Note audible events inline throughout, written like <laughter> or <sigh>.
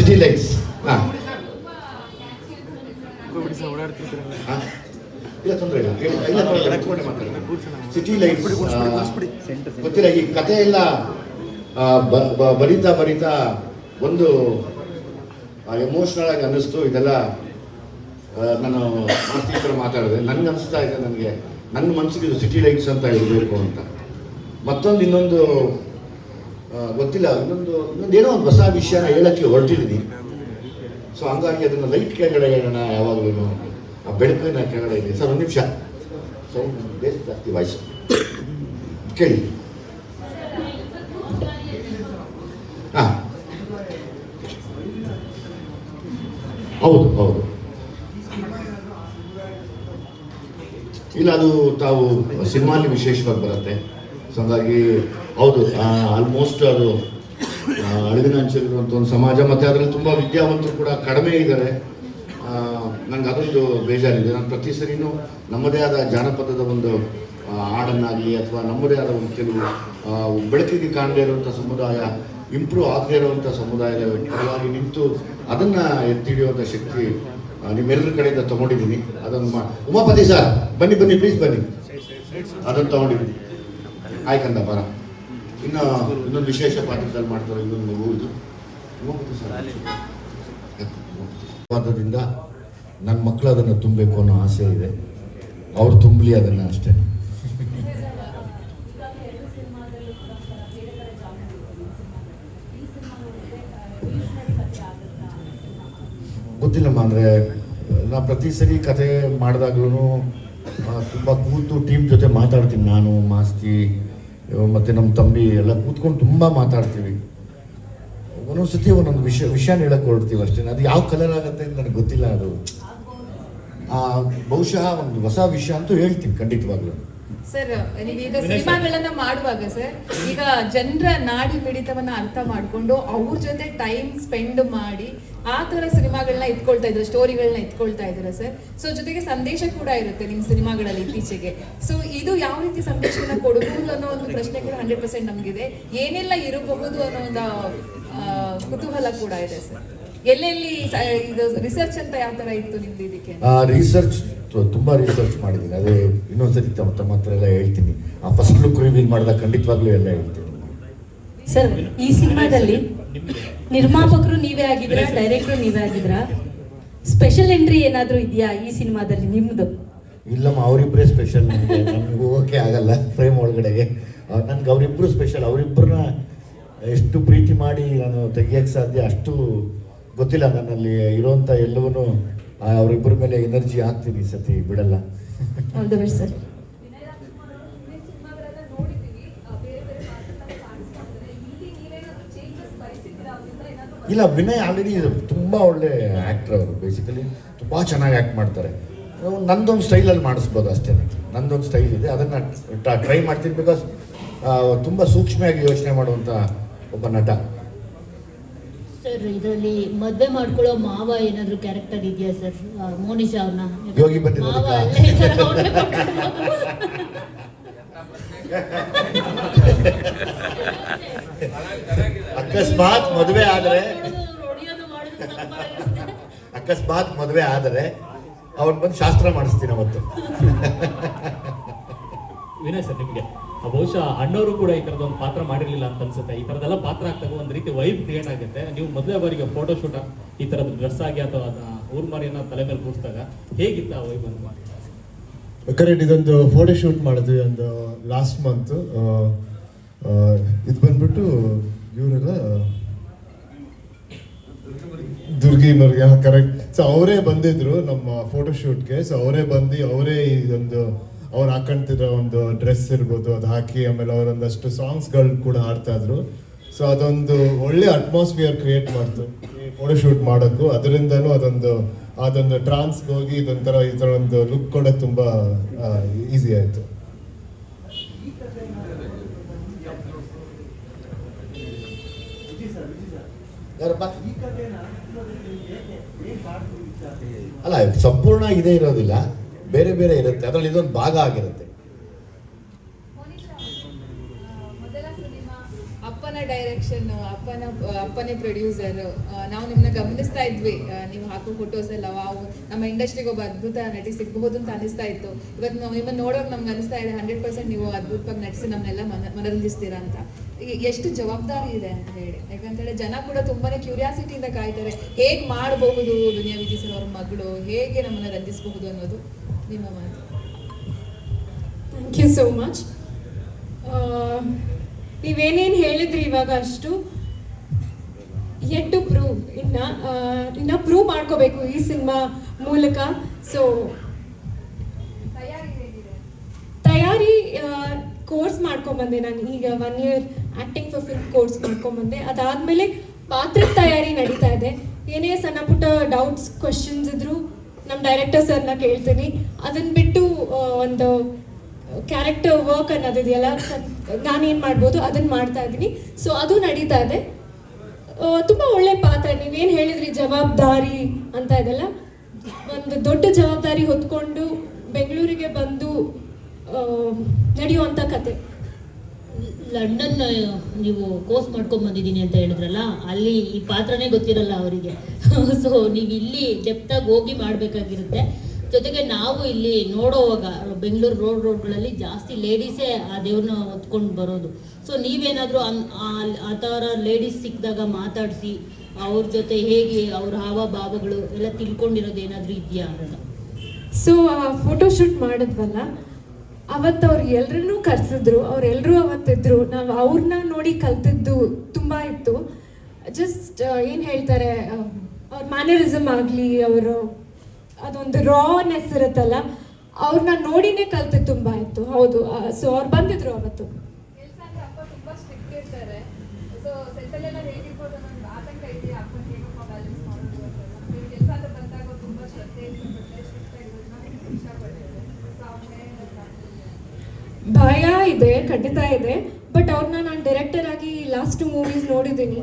City lights ಹಾಂ. ಇಲ್ಲ ತೊಂದರೆ ಇಲ್ಲ. ಸಿಟಿ ಗೊತ್ತಿಲ್ಲ, ಈ ಕತೆ ಎಲ್ಲ ಬರಿತಾ ಬರಿತಾ ಒಂದು ಎಮೋಷ್ನಲ್ ಆಗಿ ಅನ್ನಿಸ್ತು. ಇದೆಲ್ಲ ನಾನು ಮಾಸ್ತಿ ಹತ್ರ ಮಾತಾಡಿದೆ. ನನ್ಗೆ ಅನಿಸ್ತಾ ಇದೆ, ನನಗೆ ನನ್ನ ಮನಸ್ಸಿಗೆ ಇದು ಸಿಟಿ ಲೈಟ್ಸ್ ಅಂತ ಇರಬೇಕು ಅಂತ ಮತ್ತೊಂದು ಇನ್ನೊಂದು ಗೊತ್ತಿಲ್ಲ, ಇನ್ನೊಂದು ಏನೋ ಒಂದು ಹೊಸ ವಿಷಯನ ಹೇಳೋಕ್ಕೆ ಹೊರಟಿದ್ದೀನಿ. ಸೊ ಹಂಗಾಗಿ ಅದನ್ನು ಲೈಟ್ ಕೆಳಗಡೆ ಹೇಳೋಣ, ಯಾವಾಗಲೂ ಆ ಬೆಳಕಿನ ಕೆಳಗಡೆ ಇದೆ. ಸರ್, ಒಂದು ನಿಮಿಷ. ಸೌಂಡ್ ಬೇಸ್ ಜಾಸ್ತಿ ವಾಯ್ಸ್ ಕೇಳಿ. ಹಾಂ. ಹೌದು ಹೌದು. ಇಲ್ಲ, ಅದು ತಾವು ಸಿನಿಮಾಲಿ ವಿಶೇಷವಾಗಿ ಬರುತ್ತೆ. ಸೊ ಹಾಗಾಗಿ ಹೌದು ಆಲ್ಮೋಸ್ಟ್ ಅದು ಅಳಿವಿನ ಅಂಚಲಿರುವಂಥ ಒಂದು ಸಮಾಜ, ಮತ್ತು ಅದರಲ್ಲಿ ತುಂಬ ವಿದ್ಯಾವಂತರು ಕೂಡ ಕಡಿಮೆ ಇದ್ದಾರೆ. ನಂಗೆ ಅದೊಂದು ಬೇಜಾರಿದೆ. ನಾನು ಪ್ರತಿ ಸರಿನೂ ನಮ್ಮದೇ ಆದ ಜಾನಪದದ ಒಂದು ಹಾಡನ್ನಾಗಲಿ ಅಥವಾ ನಮ್ಮದೇ ಆದ ಒಂದು ಕೆಲವು ಬೆಳಕಿಗೆ ಕಾಣದೇ ಇರುವಂಥ ಸಮುದಾಯ, ಇಂಪ್ರೂವ್ ಆಗದೇ ಇರುವಂಥ ಸಮುದಾಯದ ಪರವಾಗಿ ನಿಂತು ಅದನ್ನು ಎತ್ತಿಡಿಯುವಂಥ ಶಕ್ತಿ ನಿಮ್ಮೆಲ್ಲರ ಕಡೆಯಿಂದ ತಗೊಂಡಿದ್ದೀನಿ. ಅದನ್ನು ಮಾ, ಉಮಾಪತಿ ಸರ್, ಬನ್ನಿ ಬನ್ನಿ ಪ್ಲೀಸ್ ಬನ್ನಿ. ಅದನ್ನು ತಗೊಂಡಿದ್ದೀನಿ. ಆಯ್ಕಂದ ಬರ ಇನ್ನು ಇನ್ನೊಂದು ವಿಶೇಷ ಪಾತ್ರದಲ್ಲಿ ಮಾಡ್ತಾರೆ ಇನ್ನೊಂದು ಮಗು ಇದು ಉಮಾಪತಿ ಸರ್ ವಾದದಿಂದ ನನ್ನ ಮಕ್ಕಳು ಅದನ್ನು ತುಂಬಬೇಕು ಅನ್ನೋ ಆಸೆ ಇದೆ. ಅವ್ರು ತುಂಬಲಿ ಅದನ್ನು ಅಷ್ಟೇ. ಗೊತ್ತಿಲ್ಲಮ್ಮ ಅಂದರೆ ನಾ ಪ್ರತಿ ಸರಿ ಕತೆ ಮಾಡಿದಾಗ್ಲೂ ತುಂಬ ಕೂತು ಟೀಮ್ ಜೊತೆ ಮಾತಾಡ್ತೀನಿ ನಾನು ಮಾಸ್ತಿ ಮತ್ತು ನಮ್ಮ ತಂಬಿ ಎಲ್ಲ ಕೂತ್ಕೊಂಡು ತುಂಬ ಮಾತಾಡ್ತೀವಿ. ಒಂದೊಂದು ಸತಿ ಒಂದೊಂದು ವಿಷಯ ವಿಷಯನ ಹೇಳಕ್ಕೆ ಹೊರಡ್ತೀವಿ ಅಷ್ಟೇ. ಅದು ಯಾವ ಕಲರ್ ಆಗುತ್ತೆ ಅಂತ ನನಗೆ ಗೊತ್ತಿಲ್ಲ ಅದು. ಬಹುಶಃ ಒಂದು ಹೊಸ ವಿಷಯ ಅಂತೂ ಹೇಳ್ತೀನಿ ಖಂಡಿತವಾಗ್ಲೂ. ಸರ್ ನೀವೀಗ ಸಿನಿಮಾಗಳನ್ನ ಮಾಡುವಾಗ ಸರ್ ಈಗ ಜನರ ನಾಡಿ ಮಿಡಿತವನ್ನ ಅರ್ಥ ಮಾಡ್ಕೊಂಡು ಅವ್ರ ಜೊತೆ ಟೈಮ್ ಸ್ಪೆಂಡ್ ಮಾಡಿ ಆ ತರ ಸಿನಿಮಾಗಳನ್ನ ಇಟ್ಕೊಳ್ತಾ ಇದ್ರು ಸ್ಟೋರಿಗಳನ್ನ ಇಟ್ಕೊಳ್ತಾ ಇದ್ದೀರಾ ಸರ್ ಸೊ ಜೊತೆಗೆ ಸಂದೇಶ ಕೂಡ ಇರುತ್ತೆ ನಿಮ್ ಸಿನಿಮಾಗಳಲ್ಲಿ ಇತ್ತೀಚೆಗೆ. ಸೊ ಇದು ಯಾವ ರೀತಿ ಸಂದೇಶನ ಕೊಡಬಹುದು ಅನ್ನೋ ಒಂದು ಪ್ರಶ್ನೆ ಕೂಡ ಹಂಡ್ರೆಡ್ ಪರ್ಸೆಂಟ್ ನಮ್ಗಿದೆ. ಏನೆಲ್ಲ ಇರಬಹುದು ಅನ್ನೋ ಒಂದು ಕುತೂಹಲ ಕೂಡ ಇದೆ ಸರ್ ಎಲ್ಲೆಲ್ಲಿ ಇದು ರಿಸರ್ಚ್ ಅಂತ ಯಾವ ತರ ಇತ್ತು ನಿಮ್ದು ಇದಕ್ಕೆ? ರಿಸರ್ಚ್ ತುಂಬಾ ರಿಸರ್ಚ್ ಮಾಡಿದ್ದೀನಿ. ಅದೇ ಇನ್ನೊಂದ್ಸರಿ ತಮ್ಮ ತಮ್ಮ ಹತ್ರ ಎಲ್ಲ ಹೇಳ್ತೀನಿ. ಆ ಫಸ್ಟ್ ಲುಕ್ ರಿವೀಲ್ ಮಾಡಿದಾಗ ಖಂಡಿತವಾಗ್ಲೂ ಎಲ್ಲ ಹೇಳ್ತೀನಿ. ಸರ್ ಈ ಸಿನಿಮಾದಲ್ಲಿ ನಿರ್ಮಾಪಕರು ನೀವೇ ಆಗಿದ್ರ ಡೈರೆಕ್ಟರ್ ನೀವೇ ಆಗಿದ್ರಾ ಸ್ಪೆಷಲ್ ಎಂಟ್ರಿ ಏನಾದ್ರೂ ಇದೆಯಾ ಈ ಸಿನಿಮಾದಲ್ಲಿ ನಿಮ್ದು? ಇಲ್ಲಮ್ಮ ಅವರಿಬ್ಬರೇ ಸ್ಪೆಷಲ್ ನನಗೆ ನಮ್ಗೆ. ಹೋಗೋಕ್ಕೆ ಆಗಲ್ಲ ಫ್ರೇಮ್ ಒಳಗಡೆಗೆ. ನನ್ಗೆ ಅವರಿಬ್ಬರು ಸ್ಪೆಷಲ್ ಅವರಿಬ್ಬರನ್ನ ಎಷ್ಟು ಪ್ರೀತಿ ಮಾಡಿ ನಾನು ತೆಗಿಯೋಕ್ಕೆ ಸಾಧ್ಯ ಅಷ್ಟು ಗೊತ್ತಿಲ್ಲ ನನ್ನಲ್ಲಿ ಇರುವಂತ ಎಲ್ಲವೂ ಅವರಿಬ್ಬರ ಮೇಲೆ ಎನರ್ಜಿ ಹಾಕ್ತೀನಿ ಈ ಸತಿ ಬಿಡಲ್ಲ. ಸರ್ ಇಲ್ಲ ವಿನಯ್ ಆಲ್ರೆಡಿ ತುಂಬ ಒಳ್ಳೆ ಆ್ಯಕ್ಟರ್ ಅವರು ಬೇಸಿಕಲಿ ತುಂಬ ಚೆನ್ನಾಗಿ ಆ್ಯಕ್ಟ್ ಮಾಡ್ತಾರೆ. ನಂದೊಂದು ಸ್ಟೈಲಲ್ಲಿ ಮಾಡಿಸ್ಬೋದು ಅಷ್ಟೇ. ನಂದೊಂದು ಸ್ಟೈಲ್ ಇದೆ. ಅದನ್ನು ಟ್ರೈ ಮಾಡ್ತೀನಿ ಬಿಕಾಸ್ ತುಂಬ ಸೂಕ್ಷ್ಮವಾಗಿ ಯೋಚನೆ ಮಾಡುವಂಥ ಒಬ್ಬ ನಟ. ಸರ್ ಇದರಲ್ಲಿ ಮದ್ವೆ ಮಾಡ್ಕೊಳ್ಳೋ ಮಾವ ಏನಾದ್ರು ಕ್ಯಾರೆಕ್ಟರ್ ಇದೆಯಾ ಸರ್ ಮೋನಿಶ್ ಅವ್ರನ್ನ ಯೋಗಿ? ಮಾವ ಅಲ್ಲೇ ಅವ್ರನ್ನೇ. ಅಕಸ್ಮಾತ್ ಮದುವೆ ಆದ್ರೆ ಹೊಡೆಯೋದು, ಹೊಡೆಯೋದು ಮಾಡೋದು ಸೂಪರಾಗಿರುತ್ತೆ. ಅಕಸ್ಮಾತ್ ಮದುವೆ ಆದರೆ ಅವ್ರ ಬಂದು ಶಾಸ್ತ್ರ ಮಾಡಿಸ್ತೀನಿ ಅವತ್ತು ವಿನಯ್ ಸರ್ ನಿಮಗೆ ಬಹುಶಃ ಅಣ್ಣವರು ಕೂಡ ಈ ತರದ ಒಂದು ಪಾತ್ರ ಮಾಡಿರಲಿಲ್ಲ ಅಂತ ಅನ್ಸುತ್ತೆ. ಈ ತರದೆಲ್ಲ ಪಾತ್ರ ಆಗ್ತಾಗ ಒಂದು ರೀತಿ ವೈಬ್ ಕ್ರಿಯೇಟ್ ಆಗುತ್ತೆ. ನೀವು ಮೊದಲೇ ಬಾರಿಗೆ ಫೋಟೋ ಶೂಟ್ ಈ ತರದ ಡ್ರೆಸ್ ಆಗಿ ಅಥವಾ ಊರ್ಮರಿಯನ್ನ ತಲೆ ಮೇಲೆ ಕೂರಿಸಿದಾಗ ಹೇಗಿತ್ತು ಆ ವೈಬ್ ಅಂತ ಕರೆಕ್ಟ್, ಇದೊಂದು ಫೋಟೋ ಶೂಟ್ ಮಾಡಿದ್ವಿ ಒಂದು ಲಾಸ್ಟ್ ಮಂತ್ ಇದು ಬಂದ್ಬಿಟ್ಟು ಇವರೆಲ್ಲ ದುರ್ಗಿ ಮರ್ಗಿ ಕರೆಕ್ಟ್ ಸೊ ಅವರೇ ಬಂದಿದ್ರು ನಮ್ಮ ಫೋಟೋ ಶೂಟ್ಗೆ ಸೊ ಅವರೇ ಬಂದು, ಅವರೇ ಇದೊಂದು ಅವ್ರು ಹಾಕೊಂತಿರೋ ಒಂದು ಡ್ರೆಸ್ ಇರ್ಬೋದು, ಅದು ಹಾಕಿ ಆಮೇಲೆ ಅವರೊಂದಷ್ಟು ಸಾಂಗ್ಸ್ಗಳು ಕೂಡ ಹಾಡ್ತಾ ಇದ್ರು ಸೊ ಅದೊಂದು ಒಳ್ಳೆ ಅಟ್ಮಾಸ್ಫಿಯರ್ ಕ್ರಿಯೇಟ್ ಮಾಡ್ತು. ಫೋಟೋ ಶೂಟ್ ಮಾಡೋಕ್ಕೂ. ಅದರಿಂದನೂ ಅದೊಂದು ಅದೊಂದು ಟ್ರಾನ್ಸ್ಗೆ ಹೋಗಿ ಇದೊಂಥರ ಈ ಥರ ಒಂದು ಲುಕ್ ಕೂಡ ತುಂಬ ಈಸಿ ಆಯಿತು. ಅಲ್ಲ, ಸಂಪೂರ್ಣ ಇದೇ ಇರೋದಿಲ್ಲ. ಬೇರೆ ಬೇರೆ ಇರುತ್ತೆ. ಅದರಲ್ಲಿ ಇದೊಂದು ಭಾಗ ಆಗಿರುತ್ತೆ. ಅಪ್ಪನ ಡೈರೆಕ್ಷನ್ ಅಪ್ಪನ, ಅಪ್ಪನೇ ಪ್ರೊಡ್ಯೂಸರ್ ನಾವು ನಿಮ್ಮನ್ನ ಗಮನಿಸ್ತಾ ಇದ್ವಿ. ನೀವು ಹಾಕೋ ಫೋಟೋಸ್ ಎಲ್ಲ, ವಾವ್, ನಮ್ಮ ಇಂಡಸ್ಟ್ರಿಗೆ ಒಬ್ಬ ಅದ್ಭುತ ನಟಿ ಸಿಗಬಹುದು ಅಂತ ಅನಿಸ್ತಾ ಇತ್ತು. ಇವತ್ತು ನಾವು ನಿಮ್ಮನ್ನ ನೋಡೋಕೆ ನಮ್ಗೆ ಅನಿಸ್ತಾ ಇದೆ ಹಂಡ್ರೆಡ್ ಪರ್ಸೆಂಟ್ ನೀವು ಅದ್ಭುತವಾಗಿ ನಟಿಸಿ ನಮ್ಮನ್ನೆಲ್ಲ ಮನ, ಮನರಂಜಿಸ್ತೀರಾ ಅಂತ. ಎಷ್ಟು ಜವಾಬ್ದಾರಿ ಇದೆ ಅಂತ ಹೇಳಿ. ಯಾಕಂತೇಳಿ ಜನ ಕೂಡ ತುಂಬಾನೇ ಕ್ಯೂರಿಯಾಸಿಟಿಯಿಂದ ಕಾಯ್ತಾರೆ, ಹೇಗೆ ಮಾಡಬಹುದು ದುನಿಯಾ ವಿಜಯ್ ಅವ್ರ ಮಗಳು, ಹೇಗೆ ನಮ್ಮನ್ನ ರಂಜಿಸಬಹುದು ಅನ್ನೋದು. ಥ್ಯಾಂಕ್ ಯು ಸೋ ಮಚ್ ನೀವೇನೇನು ಹೇಳಿದ್ರಿ ಇವಾಗ ಅಷ್ಟು? ಎಟ್ ಟು ಪ್ರೂವ್ ಇನ್ನ ಇನ್ನ ಪ್ರೂವ್ ಮಾಡ್ಕೋಬೇಕು ಈ ಸಿನಿಮಾ ಮೂಲಕ. ಸೊ ತಯಾರಿ ಕೋರ್ಸ್ ಮಾಡ್ಕೊಂಡ್ಬಂದೆ ನಾನು. ಈಗ one year acting for film course ಮಾಡ್ಕೊಂಡ್ಬಂದೆ ಅದಾದಮೇಲೆ ಪಾತ್ರದ ತಯಾರಿ ನಡೀತಾ ಇದೆ. ಏನೇ ಸಣ್ಣ ಪುಟ್ಟ ಡೌಟ್ಸ್ ಕ್ವಶನ್ಸ್ ಇದ್ರು ನಮ್ಮ ಡೈರೆಕ್ಟರ್ ಸರ್ನ ಕೇಳ್ತೀನಿ. ಅದನ್ನ ಬಿಟ್ಟು ಒಂದು ಕ್ಯಾರೆಕ್ಟರ್ ವರ್ಕ್ ಅನ್ನೋದಿದೆಯಲ್ಲ ಏನು ಮಾಡ್ಬೋದು ಅದನ್ನ ಮಾಡ್ತಾ ಇದ್ದೀನಿ. ಸೊ ಅದು ನಡೀತಾ ಇದೆ. ತುಂಬ ಒಳ್ಳೆ ಪಾತ್ರ. ನೀವೇನು ಹೇಳಿದ್ರಿ, ಜವಾಬ್ದಾರಿ ಅಂತ ಇದೆಲ್ಲ. ಒಂದು ದೊಡ್ಡ ಜವಾಬ್ದಾರಿ ಹೊತ್ಕೊಂಡು ಬೆಂಗಳೂರಿಗೆ ಬಂದು ನಡೆಯುವಂಥ ಕತೆ. ಲಂಡನ್ ನೀವು ಕೋರ್ಸ್ ಮಾಡ್ಕೊಂಡ್ ಬಂದಿದ್ದೀನಿ ಅಂತ ಹೇಳಿದ್ರಲ್ಲ, ಅಲ್ಲಿ ಈ ಪಾತ್ರನೇ ಗೊತ್ತಿರಲ್ಲ ಅವರಿಗೆ. <laughs> ಸೊ ನೀವು ಇಲ್ಲಿ ಡೆಪ್ತಾಗಿ ಹೋಗಿ ಮಾಡಬೇಕಾಗಿರುತ್ತೆ. ಜೊತೆಗೆ ನಾವು ಇಲ್ಲಿ ನೋಡೋವಾಗ, ಬೆಂಗಳೂರು ರೋಡ್ ರೋಡ್ಗಳಲ್ಲಿ ಜಾಸ್ತಿ ಲೇಡೀಸೇ ಆ ದೇವ್ರನ್ನ ಹೊತ್ಕೊಂಡು ಬರೋದು. ಸೊ ನೀವೇನಾದರೂ ಆ ಥರ ಲೇಡೀಸ್ ಸಿಕ್ಕಿದಾಗ ಮಾತಾಡಿಸಿ, ಅವ್ರ ಜೊತೆ ಹೇಗೆ ಅವ್ರ ಹಾವ ಭಾವಗಳು ಎಲ್ಲ ತಿಳ್ಕೊಂಡಿರೋದು ಏನಾದರೂ ಇದೆಯಾ? ಅಂತ ಸೊ ಫೋಟೋಶೂಟ್ ಮಾಡಿದ್ವಲ್ಲ ಅವತ್ತು ಅವ್ರು ಎಲ್ರನ್ನೂ ಕರೆಸಿದ್ರು ಅವರೆಲ್ಲರೂ ಅವತ್ತಿದ್ರು, ನಾವು ಅವ್ರನ್ನ ನೋಡಿ ಕಲ್ತಿದ್ದು ತುಂಬ ಇತ್ತು. ಜಸ್ಟ್ ಏನು ಹೇಳ್ತಾರೆ ಅವ್ರ ಮ್ಯಾನರಿಸಮ್ ಆಗಲಿ, ಅವರು ಅದೊಂದು ರಾನೆಸ್ ಇರುತ್ತಲ್ಲ ಅವ್ರನ್ನ ನೋಡಿನೇ ಕಲ್ತಿದ್ದು ತುಂಬ ಇತ್ತು. ಹೌದು ಸೊ ಅವ್ರು ಬಂದಿದ್ರು ಅವತ್ತು. ಭಯ ಇದೆ, ಖಂಡಿತ ಇದೆ ಬಟ್ ಅವ್ರನ್ನ ನಾನು ಡೈರೆಕ್ಟರ್ ಆಗಿ ಲಾಸ್ಟ್ ಮೂವೀಸ್ ನೋಡಿದ್ದೀನಿ.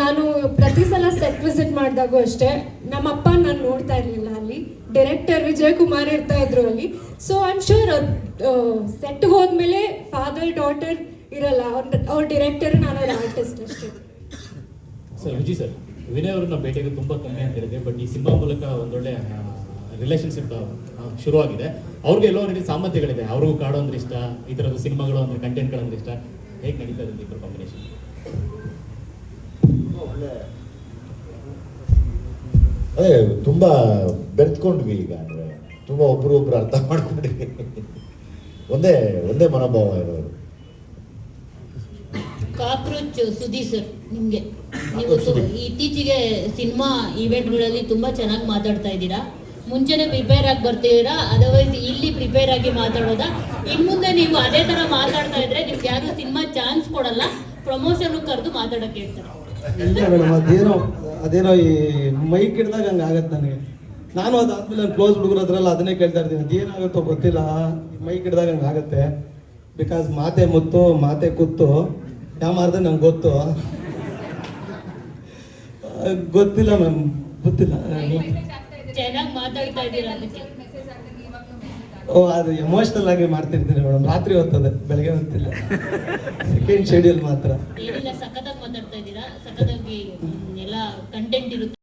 ನಾನು ಪ್ರತಿ ಸಲ ಸೆಟ್ ವಿಸಿಟ್ ಮಾಡಿದಾಗೂ ಅಷ್ಟೇ, ನಮ್ಮಪ್ಪ ನಾನು ನೋಡ್ತಾ ಇರಲಿಲ್ಲ ಅಲ್ಲಿ ಡೈರೆಕ್ಟರ್ ವಿಜಯ್ ಕುಮಾರ್ ಇರ್ತಾ ಇದ್ರು ಅಲ್ಲಿ. ಸೊ ಆಮ್ ಶೂರ್ ಸೆಟ್ ಹೋದ್ಮೇಲೆ ಫಾದರ್ ಡಾಟರ್ ಇರಲ್ಲ, ಅವ್ರ ಅವ್ರ ಡೈರೆಕ್ಟರ್ ನಾನು ಆರ್ಟಿಸ್ಟ್ ಅಷ್ಟೇ. ಸರ್ ವಿಜಯ್ ಸರ್, ವಿನಯ್ ಅವ್ರನ್ನ ಭೇಟಿಗೆ ತುಂಬಾ ಕಮ್ಮಿ ಅಂತ ಹೇಳಿದೆ ಬಟ್ ಈ ಸಿನಿಮಾ ಮೂಲಕ ಒಂದೊಳ್ಳೆ ರಿಲೇಶನ್ಶಿಪ್ ಶುರುವಾಗಿದೆ. ಅವ್ರಿಗೆ ಎಲ್ಲೋ ರೀತಿ ಸಾಮರ್ಥ್ಯಗಳಿದೆ. ಅವ್ರಿಗೂ ಕಾಡೋ ಅಂದ್ರೆ ಇಷ್ಟ ಈ ತರದ ಸಿನಿಮಾಗಳು ಅಂದ್ರೆ ಕಂಟೆಂಟ್ಗಳಂದ್ರೆ ಇಷ್ಟ. ಹೇಗೆ ನಡೀತಾ ಇದೆ ಇಬ್ಬರು ಕಾಂಬಿನೇಷನ್ ಅದೇ ತುಂಬಾ ಬೆರೆತ್ಕೊಂಡ್ವಿ ಈಗ ಅಂದ್ರೆ ತುಂಬಾ ಒಬ್ರು ಒಬ್ರು ಅರ್ಥ ಮಾಡ್ಕೊಂಡ್ವಿ. ಒಂದೇ ಒಂದೇ ಮನೋಭಾವ ಇರೋರು ಕಾಕ್ರೋಚ್ ಸುದಿ ಸರ್ ನಿಮಗೆ? ನೀವು. ಇತ್ತೀಚೆಗೆ ಸಿನಿಮಾ ಇವೆಂಟ್ಗಳಲ್ಲಿ ತುಂಬಾ ಚೆನ್ನಾಗಿ ಮಾತಾಡ್ತಾ ಇದ್ದೀರಾ? ಮುಂಚೆನೆ ಪ್ರಿಪೇರ್ ಆಗಿ ಬರ್ತೀರಾ? ಅದರ್ವೈಸ್ ಇಲ್ಲಿ ಪ್ರಿಪೇರ್ ಆಗಿ ಮಾತಾಡೋದಾ? ಇನ್ ಮುಂದೆ ನೀವು ಅದೇ ತರ ಮಾತಾಡ್ತಾ ಇದ್ರೆ ನಿಮ್ಗೆ ಯಾರು ಸಿನಿಮಾ ಚಾನ್ಸ್ ಕೊಡಲ್ಲ. ಪ್ರಮೋಷನ್ ಕರೆದು ಮಾತಾಡಕ್ಕೆ ಹೇಳ್ತಾರೆ. ಅದೇನೋ ಅದೇನೋ ಈ ಮೈಕ್ ಹಿಡ್ದಾಗ ಹಂಗೆ ಆಗತ್ತೆ ನನಗೆ. ನಾನು ಅದಾದ್ಮೇಲೆ ನಾನು ಕ್ಲೋಸ್ ಹುಡುಗರು ಅದ್ರಲ್ಲ ಅದನ್ನೇ ಕೇಳ್ತಾ ಇರ್ತೀನಿ. ಅದೇನಾಗುತ್ತೋ ಗೊತ್ತಿಲ್ಲ. ಮೈಕ್ ಹಿಡ್ದಾಗ ಹಂಗೆ ಆಗುತ್ತೆ. ಬಿಕಾಸ್ ಮಾತೆ ಮುತ್ತು ಮಾತೆ ಕುತ್ತು. ಯಾವ ನಂಗೆ ಗೊತ್ತು. ಗೊತ್ತಿಲ್ಲ ಮ್ಯಾಮ್ ಗೊತ್ತಿಲ್ಲ. ಚೆನ್ನಾಗಿ ಮಾತಾಡ್ತಾ ಇದ್ದೀರಾ ಅದಕ್ಕೆ ಓ ಅದು ಎಮೋಷನಲ್ ಆಗಿ ಮಾಡ್ತಿರ್ತೀನಿ ಮೇಡಮ್. ರಾತ್ರಿ ಹೊತ್ತದೆ. ಬೆಳಗ್ಗೆ ಹೊತ್ತಿಲ್ಲ. ಸೆಕೆಂಡ್ ಶೆಡ್ಯೂಲ್ ಮಾತ್ರ. ಏನಿಲ್ಲ ಸಖತ್ತಾಗಿ ಮಾತಾಡ್ತಾ ಇದ್ದೀರಾ? ಸಖತ್ತಾಗಿ ಎಲ್ಲ ಕಂಟೆಂಟ್ ಇರುತ್ತೆ?